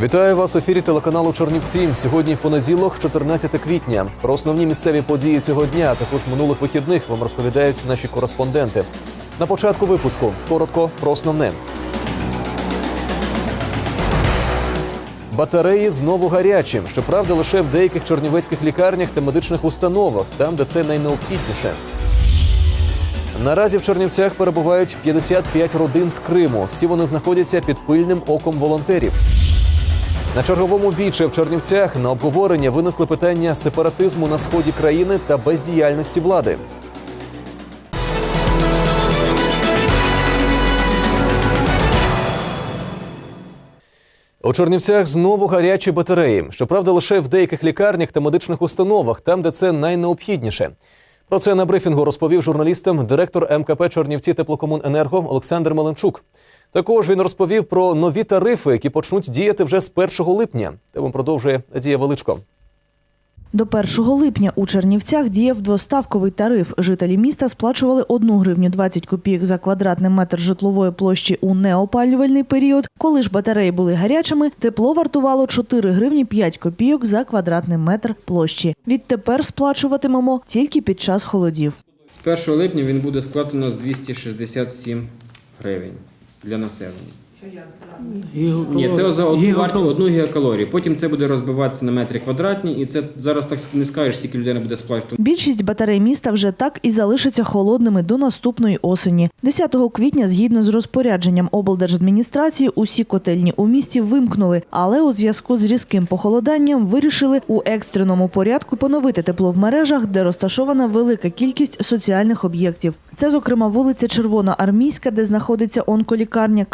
Вітаю вас в ефірі телеканалу Чорнівці. Сьогодні понеділок, 14 квітня. Про основні місцеві події цього дня, а також минулих вихідних вам розповідають наші кореспонденти. На початку випуску коротко про основне. Батареї знову гарячі. Щоправда, лише в деяких чорнівецьких лікарнях та медичних установах, там, де це найнеобхідніше. Наразі в Чернівцях перебувають 55 родин з Криму. Всі вони знаходяться під пильним оком волонтерів. На черговому віче в Чернівцях на обговорення винесли питання сепаратизму на сході країни та бездіяльності влади. У Чернівцях знову гарячі батареї. Щоправда, лише в деяких лікарнях та медичних установах, там, де це найнеобхідніше. Про це на брифінгу розповів журналістам директор МКП Чернівці теплокомуненерго Олександр Маленчук. Також він розповів про нові тарифи, які почнуть діяти вже з 1 липня. Тему продовжує Надія Величко. До 1 липня у Чернівцях діяв двоставковий тариф. Жителі міста сплачували 1 гривню 20 копійок за квадратний метр житлової площі у неопалювальний період. Коли ж батареї були гарячими, тепло вартувало 4 гривні 5 копійок за квадратний метр площі. Відтепер сплачуватимемо тільки під час холодів. З 1 липня він буде складено нас 267 гривень для населення. Ні, це за одну варту, одну гігакалорію. Потім це буде розбиватися на метри квадратні, і це зараз так не скажеш, скільки людина буде сплачувати. Більшість батарей міста вже так і залишаться холодними до наступної осені. 10 квітня, згідно з розпорядженням облдержадміністрації, усі котельні у місті вимкнули, але у зв'язку з різким похолоданням вирішили у екстреному порядку поновити тепло в мережах, де розташована велика кількість соціальних об'єктів. Це, зокрема, вулиця Червона Армійська, де знаходиться онколікарня,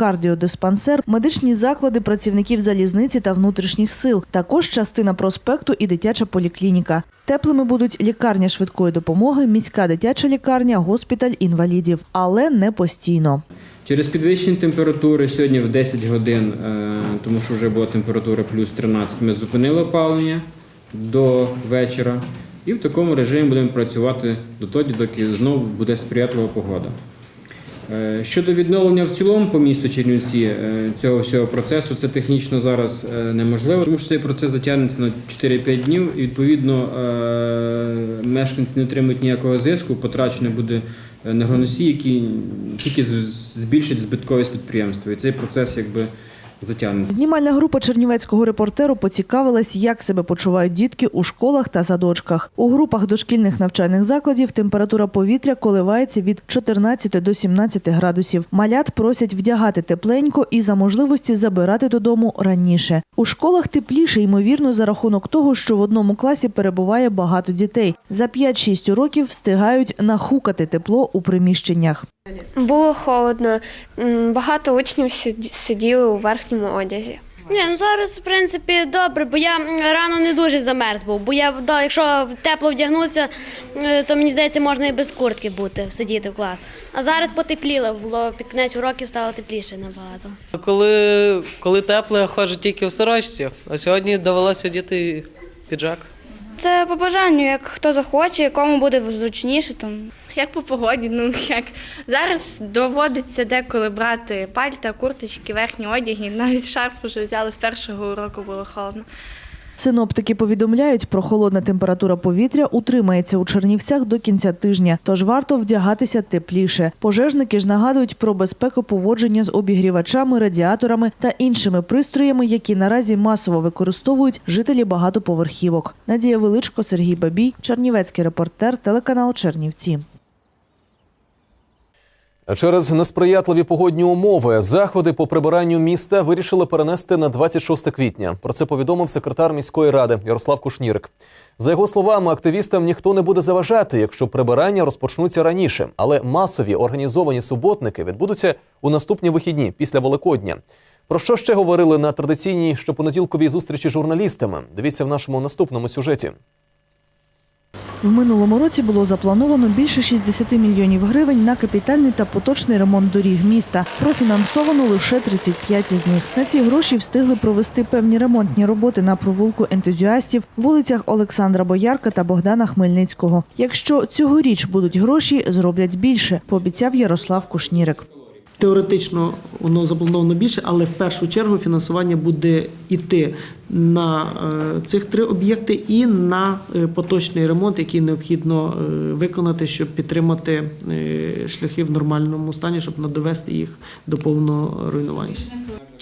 кардіодиспансер, медичні заклади працівників залізниці та внутрішніх сил, також частина проспекту і дитяча поліклініка. Теплими будуть лікарня швидкої допомоги, міська дитяча лікарня, госпіталь інвалідів, але не постійно. Через підвищення температури сьогодні в 10 годин, е, тому що вже була температура плюс 13, ми зупинили опалення до вечора. І в такому режимі будемо працювати до тоді, доки знову буде сприятлива погода. Е, Щодо відновлення в цілому по місту Чернівці е, цього всього процесу, це технічно зараз е, неможливо, тому що цей процес затягнеться на 4-5 днів, і відповідно мешканці не отримують ніякого зиску, потрачено буде енергоносії, які тільки збільшить збитковість підприємства. І цей процес якби затягнеться. Знімальна група чернівецького репортеру поцікавилась, як себе почувають дітки у школах та садочках. У групах дошкільних навчальних закладів температура повітря коливається від 14 до 17 градусів. Малят просять вдягати тепленько і за можливості забирати додому раніше. У школах тепліше, ймовірно, за рахунок того, що в одному класі перебуває багато дітей. За 5-6 років встигають нахукати тепло у приміщеннях. Було холодно. Багато учнів сиділи у верхньому одязі. Ні, ну зараз в принципі добре, бо я рано не дуже замерз був. Бо я да, якщо тепло вдягнуся, е, то мені здається, можна і без куртки бути, сидіти в класах. А зараз потепліло, було під кінець уроків стало тепліше набагато. Коли, коли тепло, я ходжу тільки в сорочці, а сьогодні довелося одіти піджак. Це по бажанню, як хто захоче, кому буде зручніше. Там. Як по погоді, ну як зараз доводиться деколи брати пальта, курточки, верхні одяги, навіть шарф вже взяли з першого уроку, було холодно. Синоптики повідомляють, про холодна температура повітря утримається у Чернівцях до кінця тижня, тож варто вдягатися тепліше. Пожежники ж нагадують про безпеку поводження з обігрівачами, радіаторами та іншими пристроями, які наразі масово використовують жителі багатоповерхівок. Надія Величко, Сергій Бабій, Чернівецький репортер, телеканал Чернівці. Через несприятливі погодні умови заходи по прибиранню міста вирішили перенести на 26 квітня. Про це повідомив секретар міської ради Ярослав Кушнірик. За його словами, активістам ніхто не буде заважати, якщо прибирання розпочнуться раніше. Але масові організовані суботники відбудуться у наступні вихідні після Великодня. Про що ще говорили на традиційній щопонеділковій зустрічі з журналістами? Дивіться в нашому наступному сюжеті. В минулому році було заплановано більше 60 мільйонів гривень на капітальний та поточний ремонт доріг міста. Профінансовано лише 35 із них. На ці гроші встигли провести певні ремонтні роботи на провулку ентузіастів, вулицях Олександра Боярка та Богдана Хмельницького. Якщо цьогоріч будуть гроші, зроблять більше, пообіцяв Ярослав Кушнірик. Теоретично воно заплановано більше, але в першу чергу фінансування буде йти на е, цих три об'єкти і на е, поточний ремонт, який необхідно е, виконати, щоб підтримати шляхи в нормальному стані, щоб не довести їх до повного руйнування.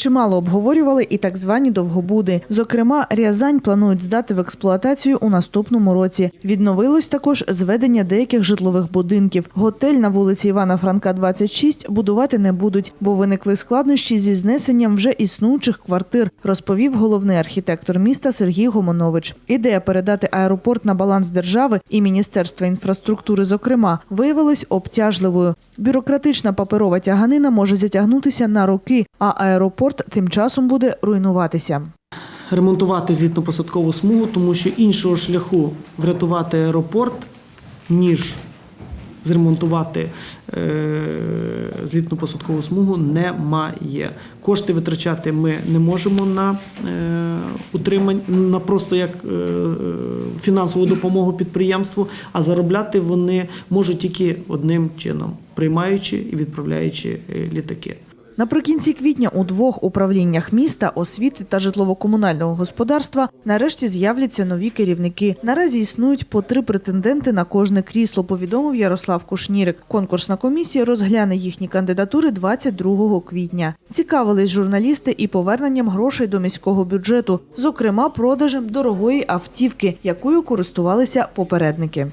Чимало обговорювали і так звані довгобуди. Зокрема, Рязань планують здати в експлуатацію у наступному році. Відновилось також зведення деяких житлових будинків. Готель на вулиці Івана Франка, 26 будувати не будуть, бо виникли складнощі зі знесенням вже існуючих квартир, розповів головний архітектор міста Сергій Гомонович. Ідея передати аеропорт на баланс держави і Міністерства інфраструктури, зокрема, виявилась обтяжливою. Бюрократична паперова тяганина може затягнутися на роки, а аеропорт тим часом буде руйнуватися. ремонтувати злітно-посадкову смугу, тому що іншого шляху врятувати аеропорт, ніж зремонтувати е, злітно-посадкову смугу, немає. Кошти витрачати ми не можемо на е, утримання, на просто як е, фінансову допомогу підприємству, а заробляти вони можуть тільки одним чином, приймаючи і відправляючи літаки. Наприкінці квітня у двох управліннях міста, освіти та житлово-комунального господарства нарешті з'являться нові керівники. Наразі існують по три претенденти на кожне крісло, повідомив Ярослав Кушнірик. Конкурсна комісія розгляне їхні кандидатури 22 квітня. Цікавились журналісти і поверненням грошей до міського бюджету, зокрема продажем дорогої автівки, якою користувалися попередники.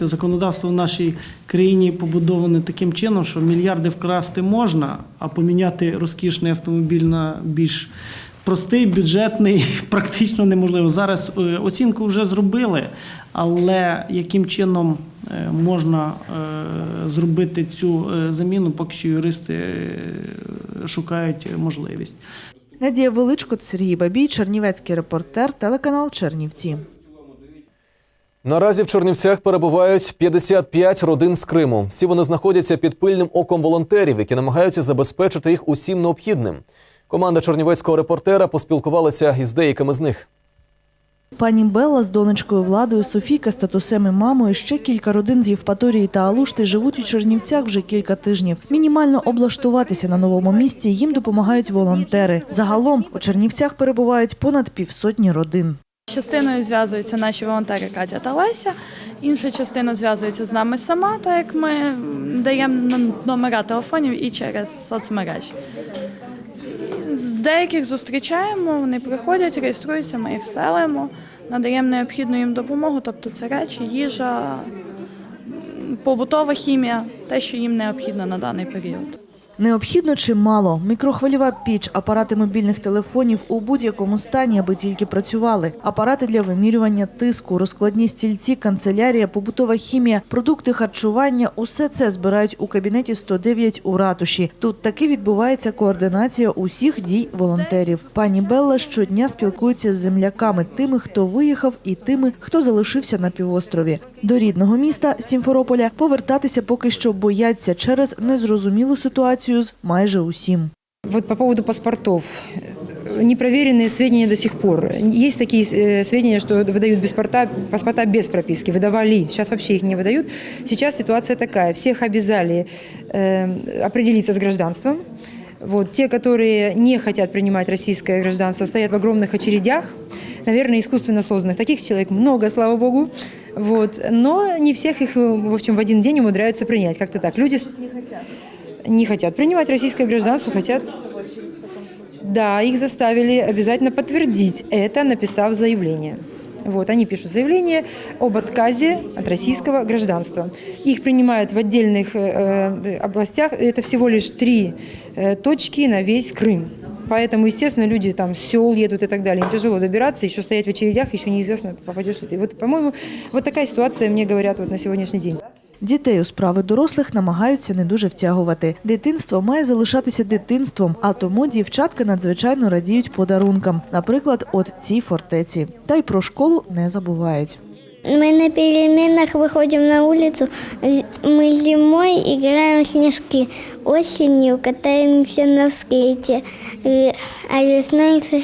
Законодавство в нашій країні побудоване таким чином, що мільярди вкрасти можна, а поміняти розкішний автомобіль на більш простий, бюджетний практично неможливо. Зараз е, оцінку вже зробили, але яким чином е, можна е, зробити цю заміну, поки що юристи шукають можливість. Надія Величко Сергій Бабій, Чернівецький репортер, телеканал Чернівці. Наразі в Чернівцях перебувають 55 родин з Криму. Всі вони знаходяться під пильним оком волонтерів, які намагаються забезпечити їх усім необхідним. Команда чернівецького репортера поспілкувалася із деякими з них. Пані Белла з донечкою Владою, Софійка з татусем і мамою, ще кілька родин з Євпаторії та Алушти живуть у Чернівцях вже кілька тижнів. Мінімально облаштуватися на новому місці їм допомагають волонтери. Загалом у Чернівцях перебувають понад півсотні родин. Частиною зв'язуються наші волонтери Катя та Леся, інша частина зв'язується з нами сама, так як ми даємо номера телефонів і через соцмережі. З деяких зустрічаємо, вони приходять, реєструються, ми їх селимо, надаємо необхідну їм допомогу, тобто це речі, їжа, побутова хімія, те, що їм необхідно на даний період. Необхідно чимало. Мікрохвильова піч, апарати мобільних телефонів у будь-якому стані, аби тільки працювали. Апарати для вимірювання тиску, розкладні стільці, канцелярія, побутова хімія, продукти харчування – усе це збирають у кабінеті 109 у ратуші. Тут таки відбувається координація усіх дій волонтерів. Пані Белла щодня спілкується з земляками, тими, хто виїхав, і тими, хто залишився на півострові. До рідного міста Сімферополя повертатися поки що бояться через незрозумілу ситуацію з майже усім. Вот по поводу паспортов. Непроверенные сведения до сих пор. Есть такие э, сведения, что выдают без порта, паспорта без прописки. Выдавали. Сейчас вообще их не выдают. Сейчас ситуация такая. Всех обязали э, определиться с гражданством. Вот. Те, которые не хотят принимать российское гражданство, стоят в огромных очередях. Наверное, искусственно созданных. Таких человек много, слава богу. Вот. Но не всех их, э, в общем, в один день умудряются принять. Как-то так. Люди с- не хотят принимать российское гражданство, хотят... Да, их заставили обязательно подтвердить это, написав заявление. Вот, они пишут заявление об отказе от российского гражданства. Их принимают в отдельных э, э, областях. Это всего лишь три э, точки на весь Крым. Поэтому, естественно, люди там с сел едут и так далее. Им тяжело добираться, еще стоять в очередях, еще неизвестно, попадешь ли ты. Вот, по-моему, вот такая ситуация, мне говорят, вот на сегодняшний день. Дітей у справи дорослих намагаються не дуже втягувати. Дитинство має залишатися дитинством, а тому дівчатка надзвичайно радіють подарункам, наприклад, от цій фортеці. Та й про школу не забувають. Мы на переменах выходим на улицу, з- мы зимой играем в снежки, осенью катаемся на скейте, э, а весной с-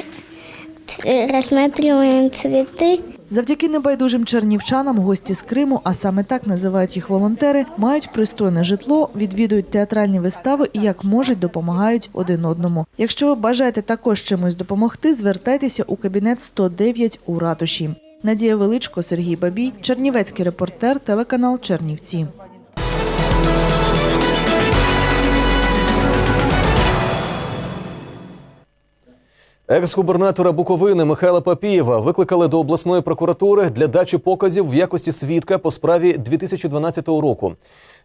ц- рассматриваем цветы. Завдяки небайдужим чернівчанам гості з Криму, а саме так називають їх волонтери, мають пристойне житло, відвідують театральні вистави і як можуть допомагають один одному. Якщо ви бажаєте також чимось допомогти, звертайтеся у кабінет 109 у ратуші. Надія Величко, Сергій Бабій, Чернівецький репортер, телеканал Чернівці. Екс-губернатора Буковини Михайла Папієва викликали до обласної прокуратури для дачі показів в якості свідка по справі 2012 року.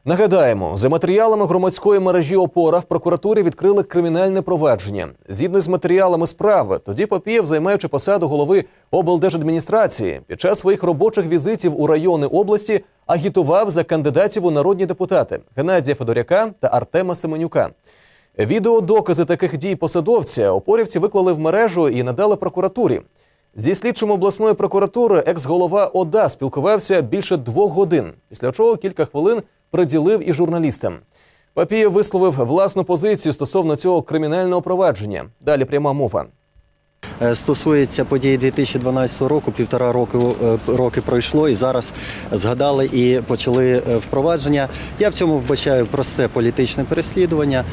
Нагадаємо, за матеріалами громадської мережі ОПОРА в прокуратурі відкрили кримінальне провадження. Згідно з матеріалами справи, тоді Папієв, займаючи посаду голови облдержадміністрації, під час своїх робочих візитів у райони області агітував за кандидатів у народні депутати Геннадія Федоряка та Артема Семенюка. Відеодокази таких дій посадовця опорівці виклали в мережу і надали прокуратурі. Зі слідчим обласної прокуратури екс-голова ОДА спілкувався більше двох годин, після чого кілька хвилин приділив і журналістам. Папієв висловив власну позицію стосовно цього кримінального провадження. Далі пряма мова. Е, Стосується подій 2012 року, півтора року е, роки пройшло, і зараз згадали і почали е, впровадження. Я в цьому вбачаю просте політичне переслідування.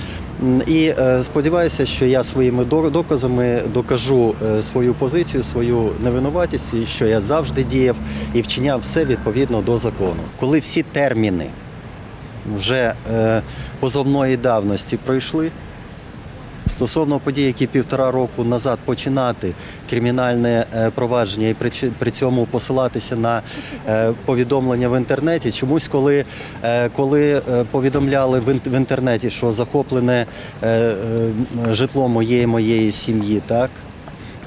І сподіваюся, що я своїми до- доказами докажу свою позицію, свою невинуватість, що я завжди діяв і вчиняв все відповідно до закону. Коли всі терміни вже е, позовної давності пройшли. Стосовно подій, які півтора року назад починати кримінальне е, провадження і при, цьому посилатися на е, повідомлення в інтернеті, чомусь, коли, коли повідомляли в, інтернеті, що захоплене житло моєї моєї сім'ї, так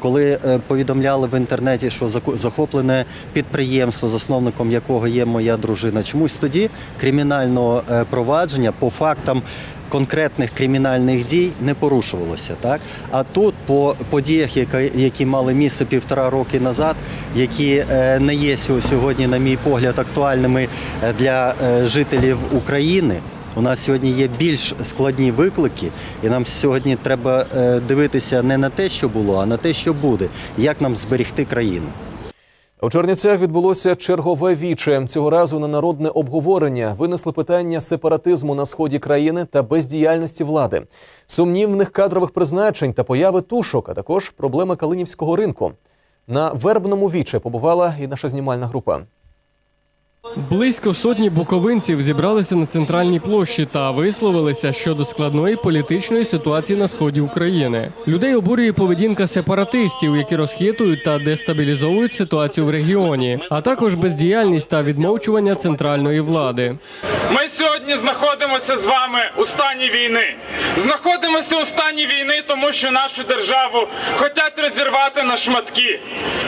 коли е, повідомляли в інтернеті, що захоплене підприємство, засновником якого є моя дружина, чомусь тоді кримінального е, провадження по фактам конкретних кримінальних дій не порушувалося. Так? А тут по подіях, яка- які мали місце півтора роки назад, які е, не є сьо- сьогодні, на мій погляд, актуальними для жителів України. У нас сьогодні є більш складні виклики, і нам сьогодні треба е, дивитися не на те, що було, а на те, що буде, як нам зберегти країну. У Чернівцях відбулося чергове віче. Цього разу на народне обговорення винесли питання сепаратизму на сході країни та бездіяльності влади, сумнівних кадрових призначень та появи тушок, а також проблеми Калинівського ринку. На вербному віче побувала і наша знімальна група. Близько сотні буковинців зібралися на центральній площі та висловилися щодо складної політичної ситуації на сході України. Людей обурює поведінка сепаратистів, які розхитують та дестабілізовують ситуацію в регіоні, а також бездіяльність та відмовчування центральної влади. Ми сьогодні знаходимося з вами у стані війни. Знаходимося у стані війни, тому що нашу державу хочуть розірвати на шматки.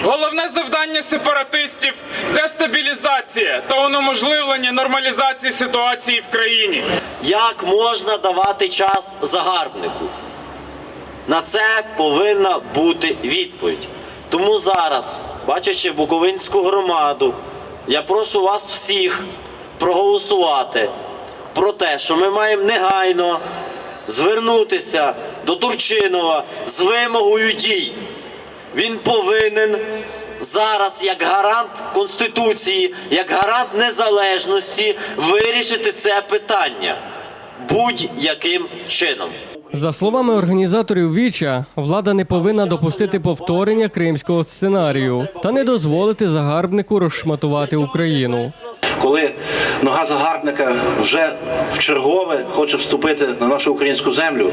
Головне завдання сепаратистів дестабілізація та унеможливлення нормалізації ситуації в країні. Як можна давати час загарбнику? На це повинна бути відповідь. Тому зараз, бачачи Буковинську громаду, я прошу вас всіх проголосувати про те, що ми маємо негайно звернутися до Турчинова з вимогою дій. Він повинен зараз, як гарант Конституції, як гарант незалежності, вирішити це питання будь-яким чином. За словами організаторів Віча, влада не повинна допустити повторення кримського сценарію та не дозволити загарбнику розшматувати Україну. Коли нога загарбника вже в чергове хоче вступити на нашу українську землю,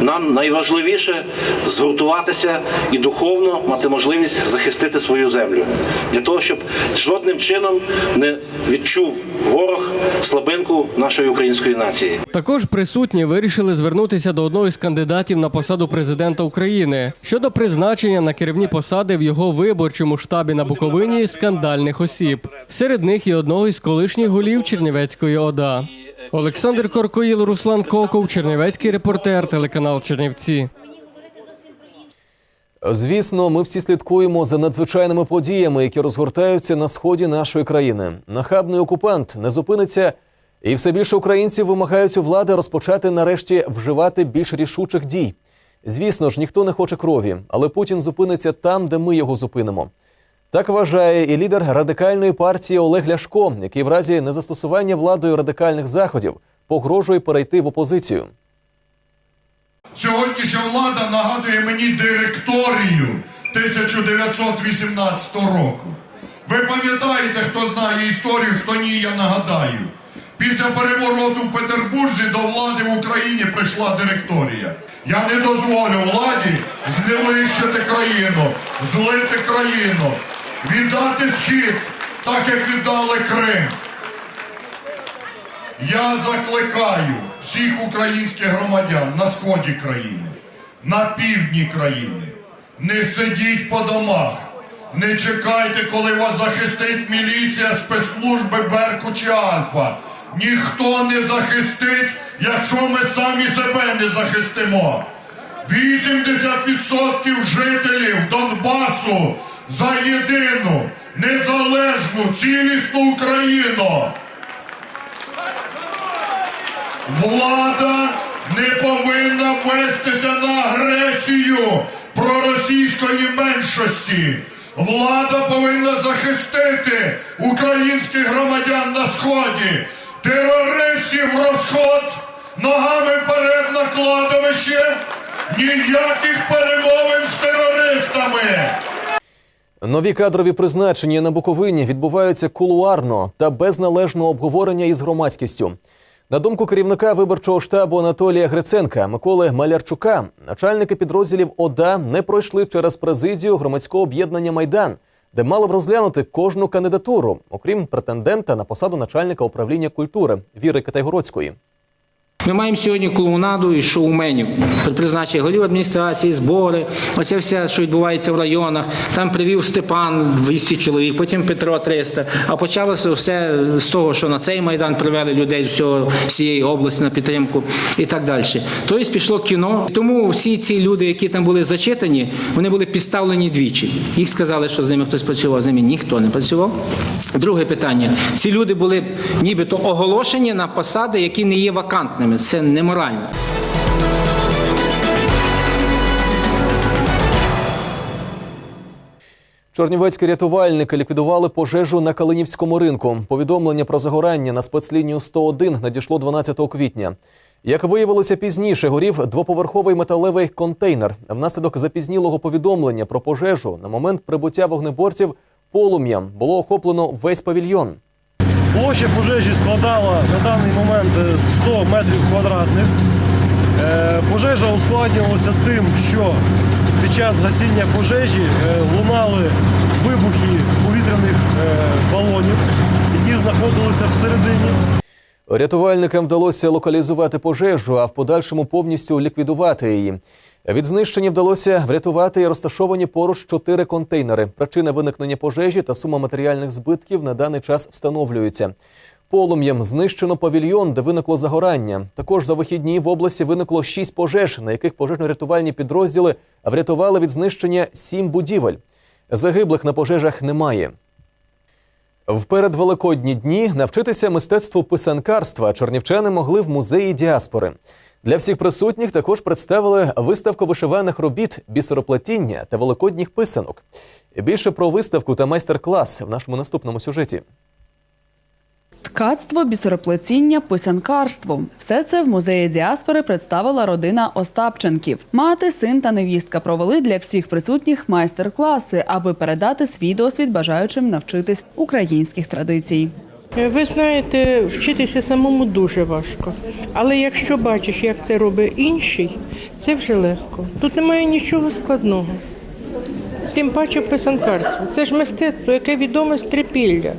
нам найважливіше згуртуватися і духовно мати можливість захистити свою землю для того, щоб жодним чином не відчув ворог слабинку нашої української нації. Також присутні вирішили звернутися до одного із кандидатів на посаду президента України щодо призначення на керівні посади в його виборчому штабі на Буковині скандальних осіб. Серед них і одного із колишніх голів Чернівецької ОДА. Олександр Коркоїл, Руслан Коков, Чернівецький репортер, телеканал Чернівці. Звісно, ми всі слідкуємо за надзвичайними подіями, які розгортаються на сході нашої країни. Нахабний окупант не зупиниться, і все більше українців вимагають у влади розпочати нарешті вживати більш рішучих дій. Звісно ж, ніхто не хоче крові, але Путін зупиниться там, де ми його зупинимо. Так вважає і лідер радикальної партії Олег Ляшко, який в разі незастосування владою радикальних заходів погрожує перейти в опозицію. Сьогоднішня влада нагадує мені директорію 1918 року. Ви пам'ятаєте, хто знає історію, хто ні, я нагадаю. Після перевороту в Петербурзі до влади в Україні прийшла директорія. Я не дозволю владі зневищити країну, злити країну, віддати схід, так як віддали Крим. Я закликаю всіх українських громадян на сході країни, на півдні країни. Не сидіть по домах, не чекайте, коли вас захистить міліція, спецслужби Берку чи Альфа. Ніхто не захистить, якщо ми самі себе не захистимо. 80% жителів Донбасу за єдину, незалежну, цілісну Україну. Влада не повинна вестися на агресію проросійської меншості. Влада повинна захистити українських громадян на сході. Терористів розход ногами вперед на кладовище. Ніяких перемовин з терористами. Нові кадрові призначення на Буковині відбуваються кулуарно та без належного обговорення із громадськістю. На думку керівника виборчого штабу Анатолія Гриценка Миколи Малярчука, начальники підрозділів ОДА не пройшли через президію громадського об'єднання Майдан, де мало б розглянути кожну кандидатуру, окрім претендента на посаду начальника управління культури Віри Китайгородської. Ми маємо сьогодні клоунаду і шоуменів. При призначенні голів адміністрації, збори, оце все, що відбувається в районах. Там привів Степан 200 чоловік, потім Петро 300. А почалося все з того, що на цей майдан привели людей з цього всієї області на підтримку і так далі. Тобто пішло кіно. Тому всі ці люди, які там були зачитані, вони були підставлені двічі. Їх сказали, що з ними хтось працював, з ними ніхто не працював. Друге питання: ці люди були нібито оголошені на посади, які не є вакантними. Це неморально. Чорнівецькі рятувальники ліквідували пожежу на Калинівському ринку. Повідомлення про загорання на спецлінію 101 надійшло 12 квітня. Як виявилося пізніше, горів двоповерховий металевий контейнер. Внаслідок запізнілого повідомлення про пожежу на момент прибуття вогнеборців полум'ям було охоплено весь павільйон. Площа пожежі складала на даний момент е, 100 метрів квадратних. Е, Пожежа ускладнювалася тим, що під час гасіння пожежі е, лунали вибухи повітряних е, балонів, які знаходилися всередині. Рятувальникам вдалося локалізувати пожежу, а в подальшому повністю ліквідувати її. Від знищення вдалося врятувати і розташовані поруч чотири контейнери. Причина виникнення пожежі та сума матеріальних збитків на даний час встановлюються. Полум'ям знищено павільйон, де виникло загорання. Також за вихідні в області виникло шість пожеж, на яких пожежно-рятувальні підрозділи врятували від знищення сім будівель. Загиблих на пожежах немає. В передвеликодні дні навчитися мистецтву писанкарства чернівчани могли в музеї діаспори. Для всіх присутніх також представили виставку вишиваних робіт, бісероплетіння та великодніх писанок. Більше про виставку та майстер-клас в нашому наступному сюжеті. Ткацтво, бісероплетіння, писанкарство – все це в музеї діаспори представила родина Остапченків. Мати, син та невістка провели для всіх присутніх майстер-класи, аби передати свій досвід бажаючим навчитись українських традицій. Ви знаєте, вчитися самому дуже важко. Але якщо бачиш, як це робить інший, це вже легко. Тут немає нічого складного. Тим паче писанкарство. Це ж мистецтво, яке відоме з трипілля.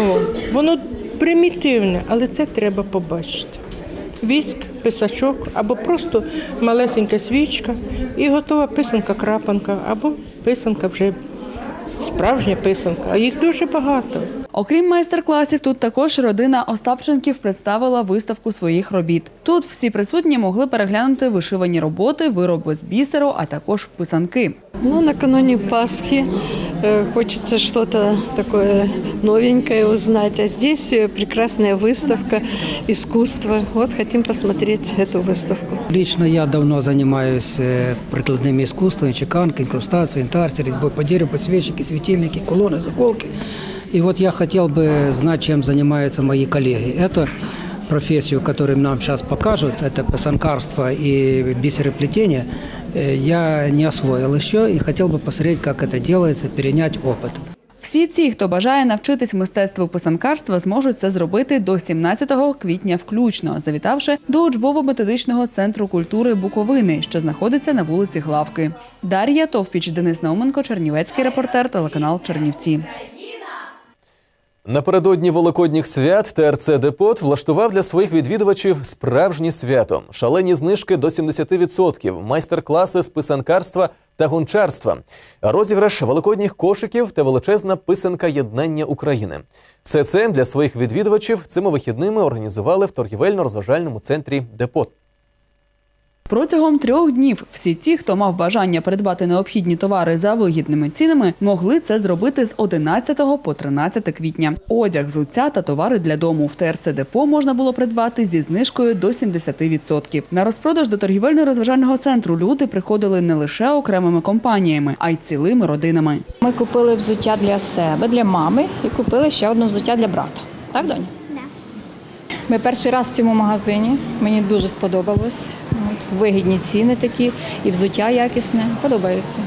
О, воно примітивне, але це треба побачити. Віск, писачок або просто малесенька свічка і готова писанка-крапанка, або писанка вже справжня писанка, а їх дуже багато. Окрім майстер-класів, тут також родина Остапченків представила виставку своїх робіт. Тут всі присутні могли переглянути вишивані роботи, вироби з бісеру, а також писанки. Ну, накануні Пасхи Э, Хочется что-то такое новенькое узнать. А здесь э, прекрасная выставка искусства. Вот хотим посмотреть эту выставку. Лично я давно занимаюсь э, прикладными искусствами, чеканка, инкрустация, интарсия, резьбой по дереву, подсвечники, светильники, кулоны, заколки. И вот я хотел бы знать, чем занимаются мои коллеги. Это профессию, которую нам сейчас покажут, это писанкарство и бисероплетение, э, я не освоил еще и хотел бы посмотреть, как это делается, перенять опыт. Всі ці, хто бажає навчитись мистецтву писанкарства, зможуть це зробити до 17 квітня включно, завітавши до учбово-методичного центру культури Буковини, що знаходиться на вулиці Главки. Дар'я Товпіч, Денис Науменко, Чернівецький репортер, телеканал Чернівці. Напередодні великодніх свят ТРЦ Депот влаштував для своїх відвідувачів справжнє свято. Шалені знижки до 70%, майстер-класи з писанкарства та гончарства, розіграш великодніх кошиків та величезна писанка єднання України. Все це для своїх відвідувачів цими вихідними організували в торгівельно-розважальному центрі Депот. Протягом трьох днів всі ті, хто мав бажання придбати необхідні товари за вигідними цінами, могли це зробити з 11 по 13 квітня. Одяг, взуття та товари для дому в ТРЦ Депо можна було придбати зі знижкою до 70%. На розпродаж до торгівельно-розважального центру люди приходили не лише окремими компаніями, а й цілими родинами. Ми купили взуття для себе, для мами і купили ще одне взуття для брата. Так, донь? Ми перший раз в цьому магазині. Мені дуже сподобалось. От, вигідні ціни такі і взуття якісне. Подобається.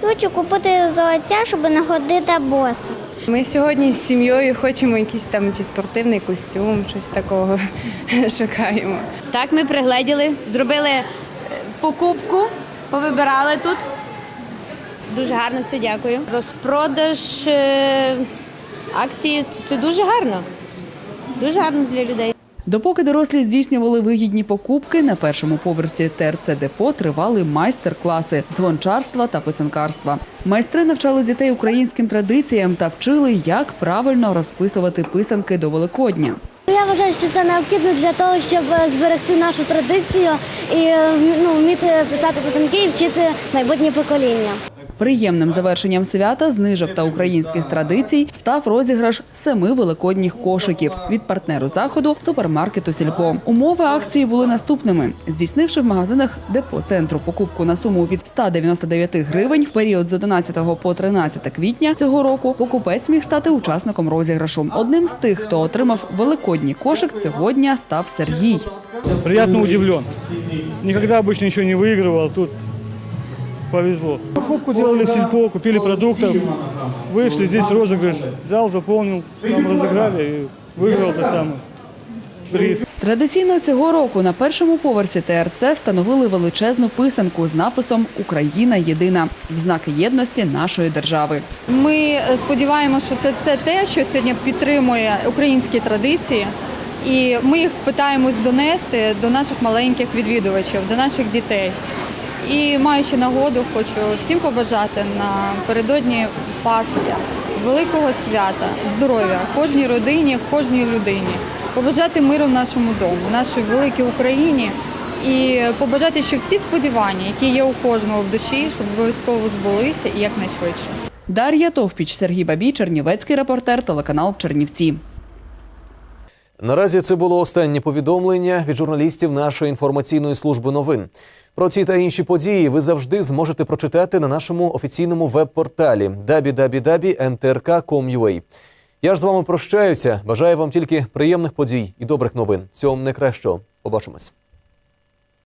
Хочу купити взуття, щоб не ходити боса. Ми сьогодні з сім'єю хочемо якийсь там чи спортивний костюм, щось такого шукаємо. Так, ми пригледіли, зробили е, покупку, повибирали тут. Дуже гарно все дякую. Розпродаж е, акції це дуже гарно. Дуже гарно для людей. Допоки дорослі здійснювали вигідні покупки, на першому поверсі ТРЦ Депо тривали майстер-класи з гончарства та писанкарства. Майстри навчали дітей українським традиціям та вчили, як правильно розписувати писанки до Великодня. Я вважаю, що це необхідно для того, щоб е, зберегти нашу традицію і е, ну, вміти писати писанки і вчити майбутнє покоління. Приємним завершенням свята знижок та українських традицій став розіграш семи великодніх кошиків від партнеру заходу супермаркету Сільпо. Умови акції були наступними: здійснивши в магазинах депо центру покупку на суму від 199 гривень в період з 11 по 13 квітня цього року, покупець міг стати учасником розіграшу. Одним з тих, хто отримав великодній кошик, цього дня став Сергій. Приятно удивлен. Никогда обычно ничего не выигрывал, а тут повезло. Покупку делали в сельпо, купили продуктов, вышли, здесь розыгрыш, взял, заполнил, там разыграли и выиграл это самое. Приз. Традиційно цього року на першому поверсі ТРЦ встановили величезну писанку з написом Україна єдина в знаки єдності нашої держави. Ми е, сподіваємося, що це все те, що сьогодні підтримує українські традиції, і ми їх питаємось донести до наших маленьких відвідувачів, до наших дітей. І маючи нагоду, хочу всім побажати напередодні Пасхи, великого свята, здоров'я кожній родині, кожній людині, побажати миру в нашому дому, нашій великій Україні. І побажати, щоб всі сподівання, які є у кожного в душі, щоб обов'язково збулися і якнайшвидше. Дар'я Товпіч, Сергій Бабій, Чернівецький репортер, телеканал Чернівці. Наразі це було останнє повідомлення від журналістів нашої інформаційної служби новин. Про ці та інші події ви завжди зможете прочитати на нашому офіційному веб-порталі www.mtrk.com.ua. Я ж з вами прощаюся. Бажаю вам тільки приємних подій і добрих новин. Всього найкращого. Побачимось.